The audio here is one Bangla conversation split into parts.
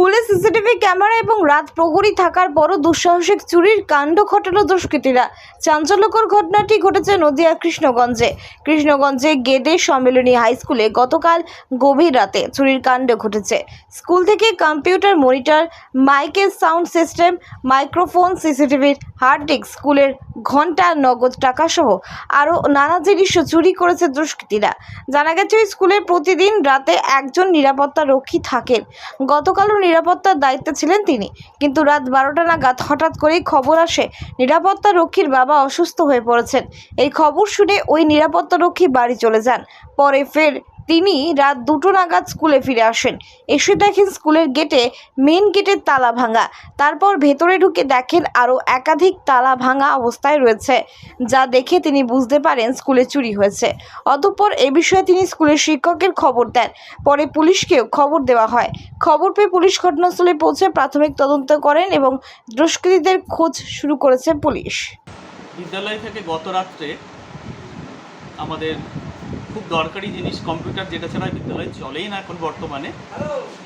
স্কুলে সিসিটিভি ক্যামেরা এবং রাত প্রহরী থাকার পরও দুঃসাহসিক চুরির কাণ্ড ঘটালো দুষ্কৃতীরা। চাঞ্চল্যকর ঘটনাটি ঘটেছে নদিয়া কৃষ্ণগঞ্জে। কৃষ্ণগঞ্জে গেদে সম্মেলনী হাই স্কুলে গতকাল গভীর রাতে চুরির কাণ্ড ঘটেছে। স্কুল থেকে কম্পিউটার মনিটর, মাইকের সাউন্ড সিস্টেম, মাইক্রোফোন, সিসিটিভির হার্ড ডিস্ক, স্কুলের ঘণ্টা, নগদ টাকা সহ আরও নানা জিনিস চুরি করেছে দুষ্কৃতীরা। জানা গেছে, স্কুলে প্রতিদিন রাতে একজন নিরাপত্তা রক্ষী থাকেন। গতকালও নিরাপত্তার দায়িত্বে ছিলেন তিনি। কিন্তু রাত বারোটা নাগাদ হঠাৎ করেই খবর আসে, নিরাপত্তা রক্ষীর বাবা অসুস্থ হয়ে পড়েছেন। এই খবর শুনে ওই নিরাপত্তা রক্ষী বাড়ি চলে যান। পরে ফের তিনি রাত দুটো নাগাদ স্কুলে ফিরে আসেন। এসে দেখেন স্কুলের গেটে মেন গেটের তালা ভাঙা। তারপর ভেতরে ঢুকে দেখেন আরও একাধিক তালা ভাঙা অবস্থায় রয়েছে, যা দেখে তিনি বুঝতে পারেন স্কুলে চুরি হয়েছে। অতঃপর এ বিষয়ে তিনি স্কুলের শিক্ষকের খবর দেন। পরে পুলিশকেও খবর দেওয়া হয়। খবর পেয়ে পুলিশ ঘটনাস্থলে পৌঁছে প্রাথমিক তদন্ত করেন এবং দুষ্কৃতীদের খোঁজ শুরু করেছে পুলিশ। বিদ্যালয় থেকে গত রাত্রে আমাদের খুব দরকারি জিনিস কম্পিউটার, যেটা ছাড়া বিদ্যালয় চলেই না এখন বর্তমানে।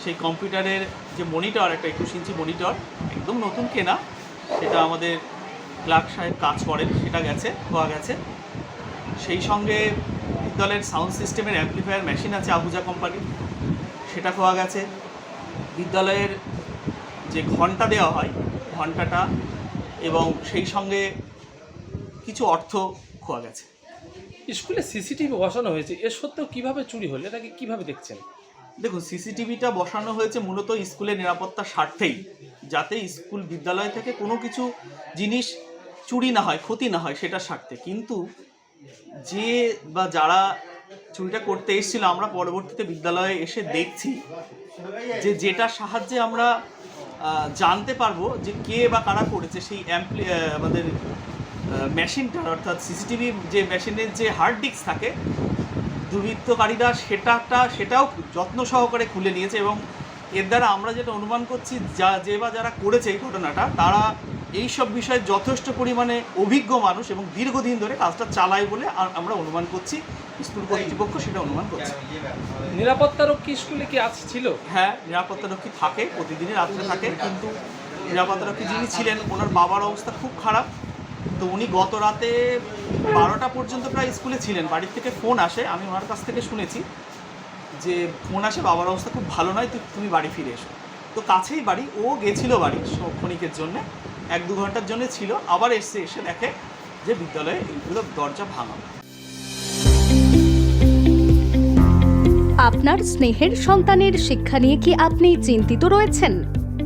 সেই কম্পিউটারের যে মনিটর, একটা একুশ ইঞ্চি মনিটর, একদম নতুন কেনা, সেটা আমাদের ক্লার্ক সাহেব কাজ করেন, সেটা গেছে পাওয়া গেছে। সেই সঙ্গে বিদ্যালয়ের সাউন্ড সিস্টেমের অ্যাম্পলিফায়ার মেশিন আছে আবুজা কোম্পানি সেটা পাওয়া গেছে। বিদ্যালয়ের যে ঘণ্টা দেওয়া হয়, ঘন্টাটা, এবং সেই সঙ্গে কিছু অর্থ খোয়া গেছে। স্কুলে সিসিটিভি বসানো হয়েছে এর সত্ত্বেও কীভাবে চুরি হলো? এটাকে কীভাবে দেখছেন? দেখুন, সিসিটিভিটা বসানো হয়েছে মূলত স্কুলের নিরাপত্তার স্বার্থেই, যাতে স্কুল বিদ্যালয় থেকে কোনো কিছু জিনিস চুরি না হয়, ক্ষতি না হয়, সেটার স্বার্থে। কিন্তু যে বা যারা চুরিটা করতে এসেছিল, আমরা পরবর্তীতে বিদ্যালয়ে এসে দেখছি যে যেটার সাহায্যে আমরা জানতে পারব যে কে বা কারা করেছে, সেই অ্যাম্পলি আমাদের মেশিনটার অর্থাৎ সিসিটিভি যে মেশিনের যে হার্ড ডিস্ক থাকে দুর্বৃত্তকারীরা সেটাটা সেটাও যত্ন সহকারে খুলে নিয়েছে এবং এর দ্বারা আমরা যেটা অনুমান করছি যা যে বা যারা করেছে এই ঘটনাটা তারা এই সব বিষয়ে যথেষ্ট পরিমাণে অভিজ্ঞ মানুষ এবং দীর্ঘদিন ধরে কাজটা চালায় বলে আমরা অনুমান করছি স্কুল কর্তৃপক্ষ সেটা অনুমান করছে। নিরাপত্তারক্ষী স্কুলে কি আজ ছিল? হ্যাঁ নিরাপত্তারক্ষী থাকে প্রতিদিনই রাত্রে থাকে কিন্তু নিরাপত্তারক্ষী যিনি ছিলেন ওনার বাবার অবস্থা খুব খারাপ। তো উনি গত রাতে বারোটা পর্যন্ত প্রায় স্কুলে ছিলেন। বাড়ির থেকে ফোন আসে, আমি ওনার কাছ থেকে শুনেছি যে ফোন আসে, বাবার অবস্থা খুব ভালো নয় তুমি বাড়ি ফিরে এসো। তো কাছেই বাড়ি, ও গেছিল বাড়ি ক্ষণিকের জন্য, এক দু ঘণ্টার জন্য ছিল, আবার এসে এসে দেখে যে বিদ্যালয়ে এইগুলো দরজা ভাঙা। আপনার স্নেহের সন্তানের শিক্ষা নিয়ে কি আপনি চিন্তিত রয়েছেন?